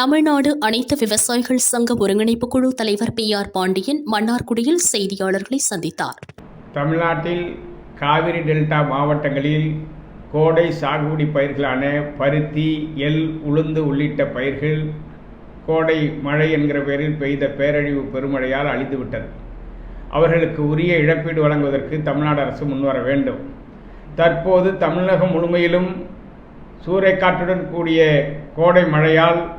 தமிழ்நாடு அனைத்து விவசாயிகள் சங்க ஒருங்கிணைப்பு குழு தலைவர் பி ஆர் பாண்டியன் மன்னார்குடியில் செய்தியாளர்களை சந்தித்தார். தமிழ்நாட்டில் காவிரி டெல்டா மாவட்டங்களில் கோடை சாகுபடி பயிர்களான பருத்தி எல் உளுந்து உள்ளிட்ட பயிர்கள் கோடை மழை என்கிற பெயரில் பெய்த பேரழிவு பெருமழையால் அழிந்துவிட்டது. அவர்களுக்கு உரிய இழப்பீடு வழங்குவதற்கு தமிழ்நாடு அரசு முன்வர வேண்டும். தற்போது தமிழகம் முழுமையிலும் சூறைக்காற்றுடன் கூடிய கோடை மழையால்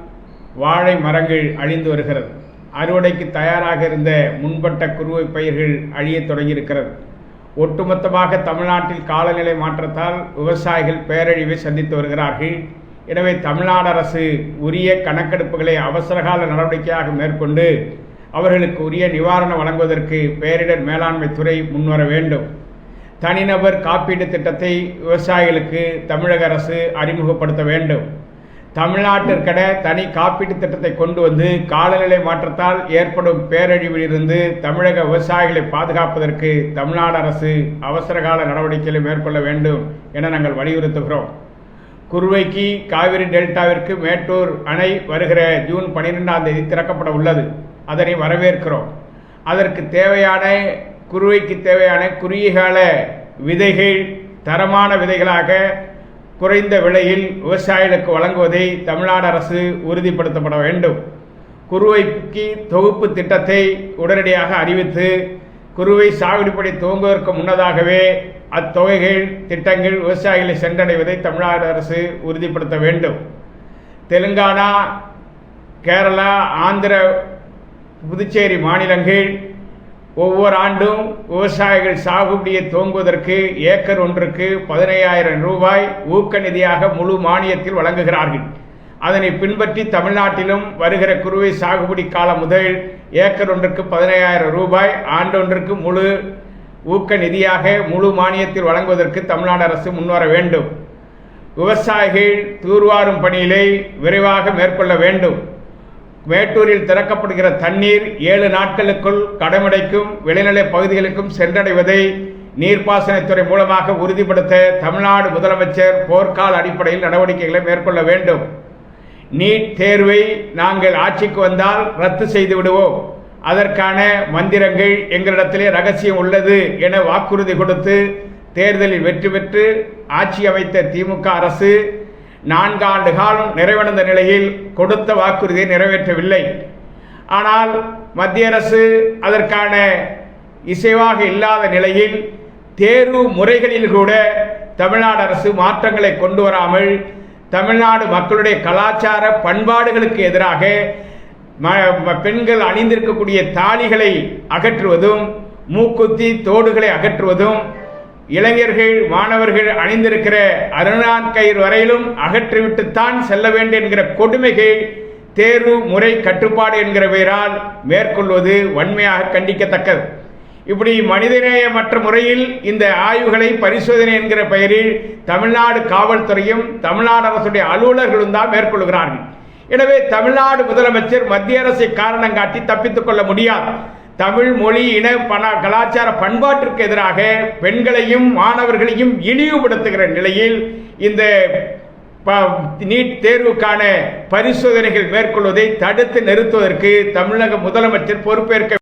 வாழை மரங்கள் அழிந்து வருகிறது. அறுவடைக்கு தயாராக இருந்த முன்பட்ட குறுவை பயிர்கள் அழியத் தொடங்கியிருக்கிறது. ஒட்டுமொத்தமாக தமிழ்நாட்டில் காலநிலை மாற்றத்தால் விவசாயிகள் பேரழிவை சந்தித்து வருகிறார்கள். எனவே தமிழ்நாடு அரசு உரிய கணக்கெடுப்புகளை அவசரகால நடவடிக்கையாக மேற்கொண்டு அவர்களுக்கு உரிய நிவாரணம் வழங்குவதற்கு பேரிடர் மேலாண்மை துறை முன்வர வேண்டும். தனிநபர் காப்பீட்டு திட்டத்தை விவசாயிகளுக்கு தமிழக அரசு அறிமுகப்படுத்த வேண்டும். தமிழ்நாட்டிற்கென தனி காப்பீட்டு திட்டத்தை கொண்டு வந்து காலநிலை மாற்றத்தால் ஏற்படும் பேரழிவிலிருந்து தமிழக விவசாயிகளை பாதுகாப்பதற்கு தமிழ்நாடு அரசு அவசரகால நடவடிக்கைகளை மேற்கொள்ள வேண்டும் என நாங்கள் வலியுறுத்துகிறோம். குருவைக்கு காவிரி டெல்டாவிற்கு மேட்டூர் அணை வருகிற ஜூன் பனிரெண்டாம் தேதி திறக்கப்பட உள்ளது. அதனை வரவேற்கிறோம். அதற்கு தேவையான குருவைக்கு தேவையான குறுகிய கால விதைகள் தரமான விதைகளாக குறைந்த விலையில் விவசாயிகளுக்கு வழங்குவதை தமிழ்நாடு அரசு உறுதிப்படுத்தப்பட வேண்டும். குறுவைக்கு தொகுப்பு திட்டத்தை உடனடியாக அறிவித்து குறுவை சாகுபடி துவங்குவதற்கு முன்னதாகவே அத்தொகைகள் திட்டங்கள் விவசாயிகளை சென்றடைவதை தமிழ்நாடு அரசு உறுதிப்படுத்த வேண்டும். தெலுங்கானா கேரளா ஆந்திர புதுச்சேரி மாநிலங்கள் ஒவ்வொரு ஆண்டும் விவசாயிகள் சாகுபடியை துவங்குவதற்கு ஏக்கர் ஒன்றுக்கு பதினையாயிரம் ரூபாய் ஊக்க நிதியாக முழு மானியத்தில் வழங்குகிறார்கள். அதனை பின்பற்றி தமிழ்நாட்டிலும் வருகிற குறுவை சாகுபடி காலம் முதல் ஏக்கர் ஒன்றுக்கு பதினையாயிரம் ரூபாய் ஆண்டொன்றுக்கு முழு ஊக்க நிதியாக முழு மானியத்தில் வழங்குவதற்கு தமிழ்நாடு அரசு முன்வர வேண்டும். விவசாயிகள் தூர்வாரும் பணியினை விரைவாக மேற்கொள்ள வேண்டும். மேட்டூரில் திறக்கப்படுகிற தண்ணீர் ஏழு நாட்களுக்குள் கடமடைக்கும் விளைநிலை பகுதிகளுக்கும் சென்றடைவதை நீர்ப்பாசனத்துறை மூலமாக உறுதிப்படுத்த தமிழ்நாடு முதலமைச்சர் போர்க்கால அடிப்படையில் நடவடிக்கைகளை மேற்கொள்ள வேண்டும். நீட் தேர்வை நாங்கள் ஆட்சிக்கு வந்தால் ரத்து செய்து விடுவோம். அதற்கான மந்திரங்கள் எங்களிடத்திலே ரகசியம் உள்ளது என வாக்குறுதி கொடுத்து தேர்தலில் வெற்றி பெற்று ஆட்சி அமைத்த திமுக அரசு நான்காண்டு காலம் நிறைவடைந்த நிலையில் கொடுத்த வாக்குறுதியை நிறைவேற்றவில்லை. ஆனால் மத்திய அரசு அதற்கான இசைவாக இல்லாத நிலையில் தேர்வு முறைகளில் கூட தமிழ்நாடு அரசு மாற்றங்களை கொண்டு வராமல் தமிழ்நாடு மக்களுடைய கலாச்சார பண்பாடுகளுக்கு எதிராக பெண்கள் அணிந்திருக்கக்கூடிய தாலிகளை அகற்றுவதும் மூக்குத்தி தோடுகளை அகற்றுவதும் இளைஞர்கள் மாணவர்கள் அணிந்திருக்கிற அருணாக்கயிறு வரையிலும் அகற்றிவிட்டுத்தான் செல்ல வேண்டும் என்கிற கொடுமைகள் தேர்வு முறை கட்டுப்பாடு என்கிற பெயரால் மேற்கொள்வது வன்மையாக கண்டிக்கத்தக்கது. இப்படி மனிதநேயமற்ற முறையில் இந்த ஆய்வுகளை பரிசோதனை என்கிற பெயரில் தமிழ்நாடு காவல்துறையும் தமிழ்நாடு அரசுடைய அலுவலர்களும் தான் மேற்கொள்கிறார்கள். எனவே தமிழ்நாடு முதலமைச்சர் மத்திய அரசை காரணம் காட்டி தப்பித்துக் கொள்ள முடியாது. தமிழ் மொழி இன பண கலாச்சார பண்பாட்டிற்கு எதிராக பெண்களையும் மாணவர்களையும் இழிவுபடுத்துகிற நிலையில் இந்த நீட் தேர்வுக்கான பரிசோதனைகள் மேற்கொள்வதை தடுத்து நிறுத்துவதற்கு தமிழக முதலமைச்சர் பொறுப்பேற்க